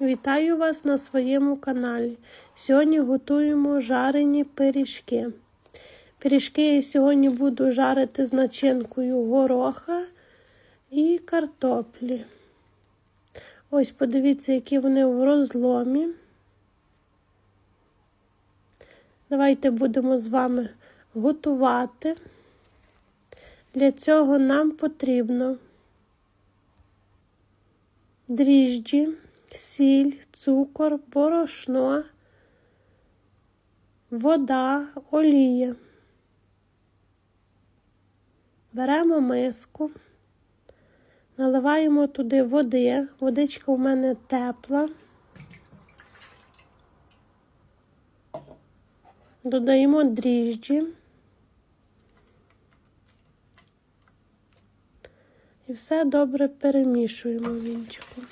Вітаю вас на своєму каналі. Сьогодні готуємо жарені пиріжки. Пиріжки я сьогодні буду жарити з начинкою гороха і картоплі. Ось подивіться, які вони в розломі. Давайте будемо з вами готувати. Для цього нам потрібно дріжджі, сіль, цукор, борошно, вода, олія. Беремо миску, наливаємо туди води, водичка у мене тепла. Додаємо дріжджі. І все добре перемішуємо вінчиком.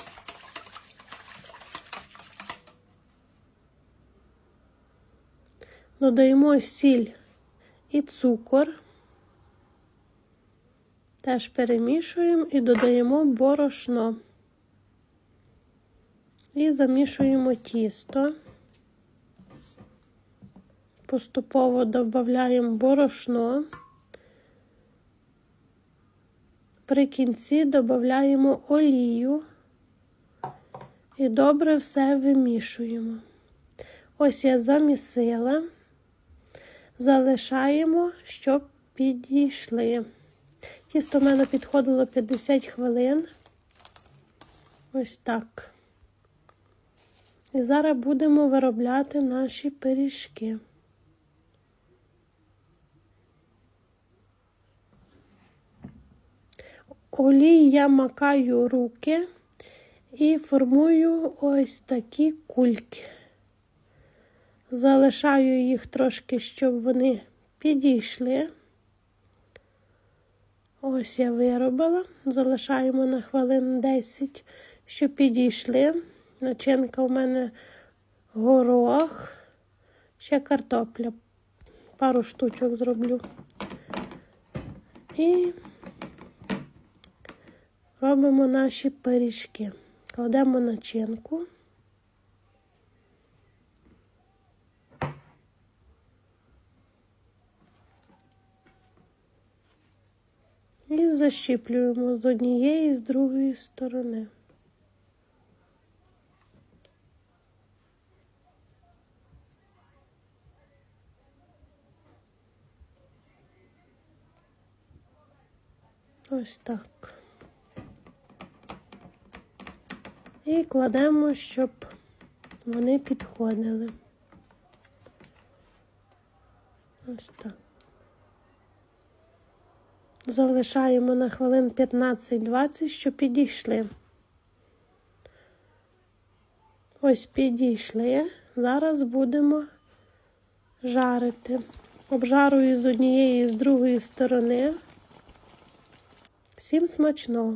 Додаємо сіль і цукор. Теж перемішуємо і додаємо борошно. І замішуємо тісто. Поступово додаємо борошно. При кінці додаємо олію і добре все вимішуємо. Ось я замісила, залишаємо, щоб підійшли. Тісто в мене підходило 50 хвилин. Ось так. І зараз будемо виробляти наші пиріжки. Олій я макаю руки і формую ось такі кульки. Залишаю їх трошки, щоб вони підійшли. Ось я виробила. Залишаємо на хвилин 10, щоб підійшли. Начинка у мене горох, ще картопля. Пару штучок зроблю. І робимо наші пиріжки. Кладемо начинку. І защіплюємо з однієї і з другої сторони. Ось так. І кладемо, щоб вони підходили. Ось так. Залишаємо на хвилин 15-20, щоб підійшли. Ось підійшли. Зараз будемо жарити. Обжарую з однієї і з другої сторони. Всім смачного!